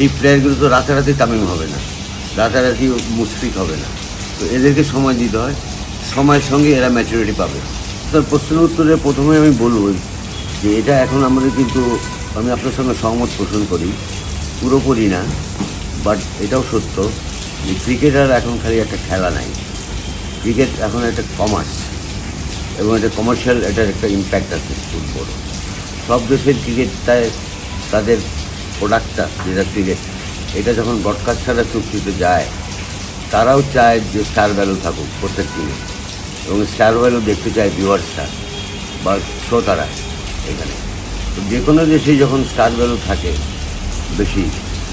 এই প্লেয়ারগুলো তো রাতারাতি তামিম হবে না। রাতারাতি মুশফিক হবে না। তো এদেরকে সময় দিতে হয়। সময়ের সঙ্গে এরা ম্যাচুরিটি পাবে। তার প্রশ্ন উত্তরে প্রথমে আমি বলব যে এটা এখন আমাদের কিন্তু আমি আপনার সঙ্গে সহমত পোষণ করি। পুরোপুরি না বাট এটাও সত্য যে ক্রিকেট আর এখন খালি একটা খেলা নাই। ক্রিকেট এখন একটা কমার্স এবং এটা কমার্শিয়াল এটার একটা ইম্প্যাক্ট আছে খুব বড় সব দেশের ক্রিকেটটায় তাদের প্রোডাক্টটা যেটা ক্রিকেট এটা যখন ব্রডকাস্ট ছাড়া চুক্তিতে যায়, তারাও চায় যে স্টার ভ্যালু থাকুক প্রত্যেক টিমে এবং স্টার ভ্যালু দেখতে চায় ভিউয়ার্সটা বা শ্রোতারা এখানে। তো যে কোনো দেশেই যখন স্টার ভ্যালু থাকে বেশি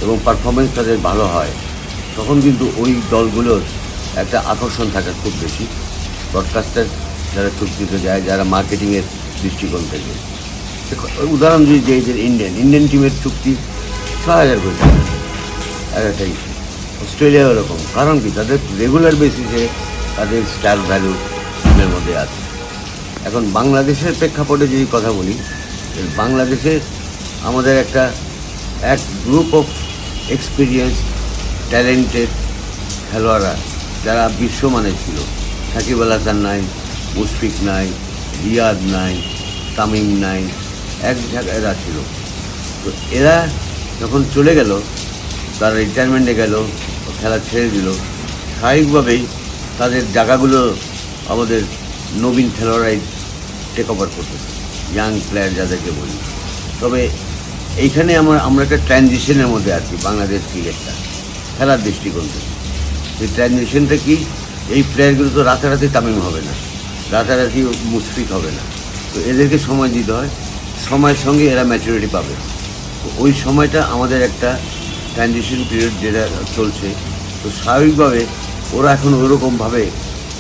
এবং পারফরমেন্স তাদের ভালো হয়, তখন কিন্তু ওই দলগুলোর একটা আকর্ষণ থাকে খুব বেশি। ব্রডকাস্টার যারা চুক্তিতে যায়, যারা মার্কেটিংয়ের দৃষ্টিকোণ থেকে। উদাহরণ যদি যে যে ইন্ডিয়ান ইন্ডিয়ান টিমের চুক্তি ছ হাজার কোটি টাকা। একটাই অস্ট্রেলিয়া ওরকম কারণ কি? তাদের রেগুলার বেসিসে তাদের স্টার ভ্যালু টিমের মধ্যে আছে। এখন বাংলাদেশের প্রেক্ষাপটে যদি কথা বলি বাংলাদেশে আমাদের একটা, এক গ্রুপ অফ এক্সপিরিয়েন্স ট্যালেন্টেড খেলোয়াড়রা, যারা বিশ্বমানের ছিল। সাকিব আল হাসান নাই, মুশফিক নাই, রিয়াদ নাই, তামিম নাই এক জায়গায় এরা ছিল। তো এরা যখন চলে গেল, তারা রিটায়ারমেন্টে গেল, খেলা ছেড়ে দিল। স্বাভাবিকভাবেই তাদের জায়গাগুলো আমাদের নবীন খেলোয়াড়াই টেক ওভার করতেছে ইয়াং প্লেয়ার যাদেরকে বলি। তবে এইখানে আমার, আমরা একটা ট্রানজিশনের মধ্যে আছি, বাংলাদেশ ক্রিকেটটা, খেলার দৃষ্টিকোণ থেকে। এই ট্রানজিশনটা কি? এই প্লেয়ারগুলো তো রাতারাতি তামিম হবে না, রাতারাতি মুশফিক হবে না। তো এদেরকে সময় দিতে হয়। সময়ের সঙ্গে এরা ম্যাচুরিটি পাবে। ওই সময়টা আমাদের একটা ট্রানজিশন পিরিয়ড যেটা চলছে। তো স্বাভাবিকভাবে ওরা এখন ওরকমভাবে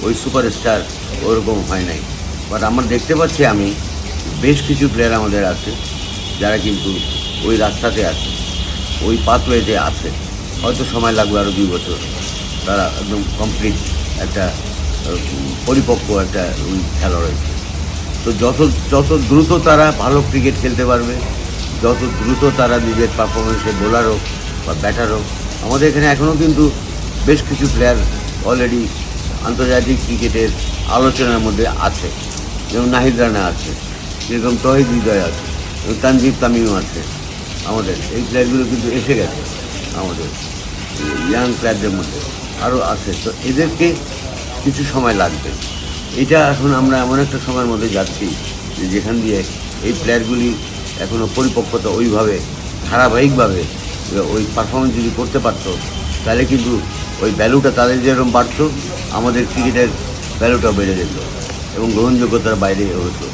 ওই সুপারস্টার ওরকম হয় নাই। বাট আমরা দেখতে পাচ্ছি আমি, বেশ কিছু প্লেয়ার আমাদের আছে, যারা কিন্তু ওই রাস্তাতে আছে, ওই পাথওয়েতে আছে। হয়তো সময় লাগবে আরও দুই বছর। তারা একদম কমপ্লিট একটা পরিপক্ক একটা ওই খেলা রয়েছে তো যত যত দ্রুত তারা ভালো ক্রিকেট খেলতে পারবে, যত দ্রুত তারা নিজের পারফরমেন্সে বোলার হোক বা ব্যাটার হোক, আমাদের এখানে এখনও কিন্তু বেশ কিছু প্লেয়ার অলরেডি আন্তর্জাতিক ক্রিকেটের আলোচনার মধ্যে আছে। যেমন নাহিদ রানা আছে, যেরকম তহিদ হৃদয় আছে তানজিব তামিমও আছে, আমাদের এই প্লেয়ারগুলো কিন্তু এসে গেছে আমাদের ইয়াং প্লেয়ারদের মধ্যে। আরও আছে, তো এদেরকে কিছু সময় লাগবে। এটা এখন আমরা এমন একটা সময়ের মধ্যে যাচ্ছি যে যেখান দিয়ে এই প্লেয়ারগুলি এখনও পরিপক্কতা ওইভাবে, ধারাবাহিকভাবে ওই পারফরমেন্স যদি করতে পারতো, তাহলে কিন্তু ওই ভ্যালুটা তাদের যেরকম বাড়তো, আমাদের ক্রিকেটের ভ্যালুটা বেড়ে যেত এবং গ্রহণযোগ্যতার বাইরে হতো।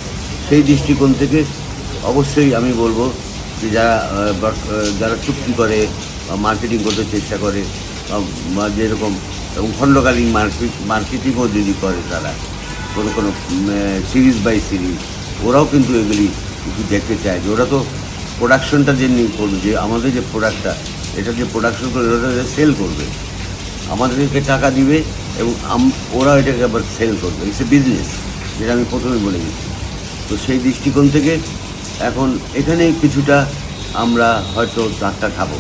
সেই দৃষ্টিকোণ থেকে অবশ্যই আমি বলব যে যারা যারা চুক্তি করে বা মার্কেটিং করতে চেষ্টা করে, বা যেরকম এবং খণ্ডকালীন মার্কেট মার্কেটিংও যদি করে তারা কোনো কোনো সিরিজ বাই সিরিজ ওরাও কিন্তু এগুলি কিছু দেখতে চায় যে ওরা তো প্রোডাকশনটা যে নিয়ে করবে, যে আমাদের যে প্রোডাক্টটা এটা যে প্রোডাকশন করবে ওটা সেল করবে। আমাদেরকে টাকা দিবে এবং ওরা এটাকে আবার সেল করবে। ইটস এ বিজনেস যেটা আমি প্রথমে বলে দিচ্ছি। তো সেই দৃষ্টিকোণ থেকে এখন এখানে কিছুটা আমরা হয়তো ধাক্কা খাব।